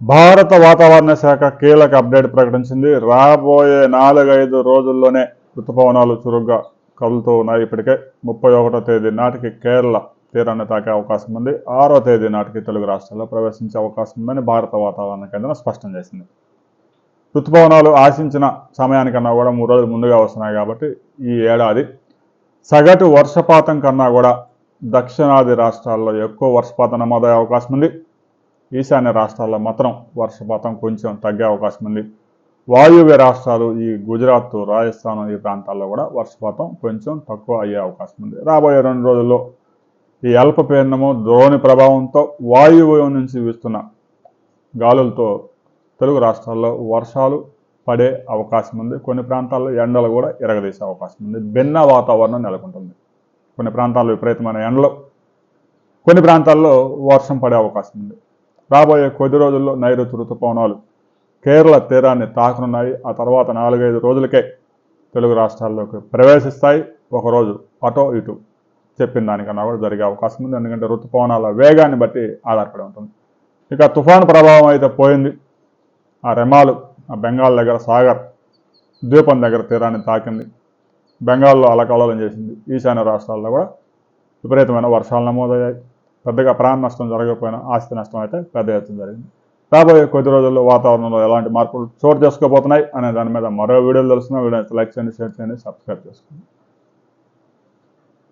భారత వాతావరణ శాఖ కీలక అప్డేట్ ప్రకటించింది. రాబోయే నాలుగైదు రోజుల్లోనే ఋతుపవనాలు చురుగ్గా కదులుతూ ఉన్నాయి. ఇప్పటికే ముప్పై ఒకటో తేదీ నాటికి కేరళ తీరాన్ని తాకే అవకాశం ఉంది. ఆరో తేదీ నాటికి తెలుగు రాష్ట్రాల్లో ప్రవేశించే అవకాశం ఉందని భారత వాతావరణ కేంద్రం స్పష్టం చేసింది. ఋతుపవనాలు ఆశించిన సమయానికన్నా కూడా మూడు రోజులు ముందుగా వస్తున్నాయి కాబట్టి ఈ ఏడాది సగటు వర్షపాతం కన్నా కూడా దక్షిణాది రాష్ట్రాల్లో ఎక్కువ వర్షపాతం నమోదయ్యే అవకాశం ఉంది. ఈశాన్య రాష్ట్రాల్లో మాత్రం వర్షపాతం కొంచెం తగ్గే అవకాశం ఉంది. వాయువ్య రాష్ట్రాలు ఈ గుజరాత్ రాజస్థాన్ ఈ ప్రాంతాల్లో కూడా వర్షపాతం కొంచెం తక్కువ అయ్యే అవకాశం ఉంది. రాబోయే రెండు రోజుల్లో ఈ అల్పపీడనము ద్రోణి ప్రభావంతో వాయువ్యం నుంచి వీస్తున్న గాలులతో తెలుగు రాష్ట్రాల్లో వర్షాలు పడే అవకాశం ఉంది. కొన్ని ప్రాంతాల్లో ఎండలు కూడా ఎరగదీసే అవకాశం ఉంది. భిన్న వాతావరణం నెలకొంటుంది. కొన్ని ప్రాంతాల్లో విపరీతమైన ఎండలు కొన్ని ప్రాంతాల్లో వర్షం పడే అవకాశం ఉంది. రాబోయే కొద్ది రోజుల్లో నైరుతి ఋతుపవనాలు కేరళ తీరాన్ని తాకనున్నాయి. ఆ తర్వాత నాలుగైదు రోజులకే తెలుగు రాష్ట్రాల్లోకి ప్రవేశిస్తాయి. ఒకరోజు అటో ఇటు చెప్పిన దానికన్నా కూడా జరిగే అవకాశం ఉంది. ఎందుకంటే ఋతుపవనాల వేగాన్ని బట్టి ఆధారపడి ఉంటుంది. ఇక తుఫాను ప్రభావం అయితే పోయింది. ఆ రెమాలు ఆ బెంగాల్ దగ్గర సాగర్ ద్వీపం దగ్గర తీరాన్ని తాకింది. బెంగాల్లో అలకలలం చేసింది. ఈశాన్య రాష్ట్రాల్లో కూడా విపరీతమైన వర్షాలు నమోదయ్యాయి. పెద్దగా ప్రాణ నష్టం జరగకపోయినా ఆస్తి నష్టం అయితే పెద్ద ఎత్తున జరిగింది. రాబోయే కొద్ది రోజుల్లో వాతావరణంలో ఎలాంటి మార్పులు చోటు చేసుకోబోతున్నాయి అనే దాని మీద మరో వీడియోలు తెలుసుకున్న వీడియో లైక్ చేయండి షేర్ చేయండి సబ్స్క్రైబ్ చేసుకోండి.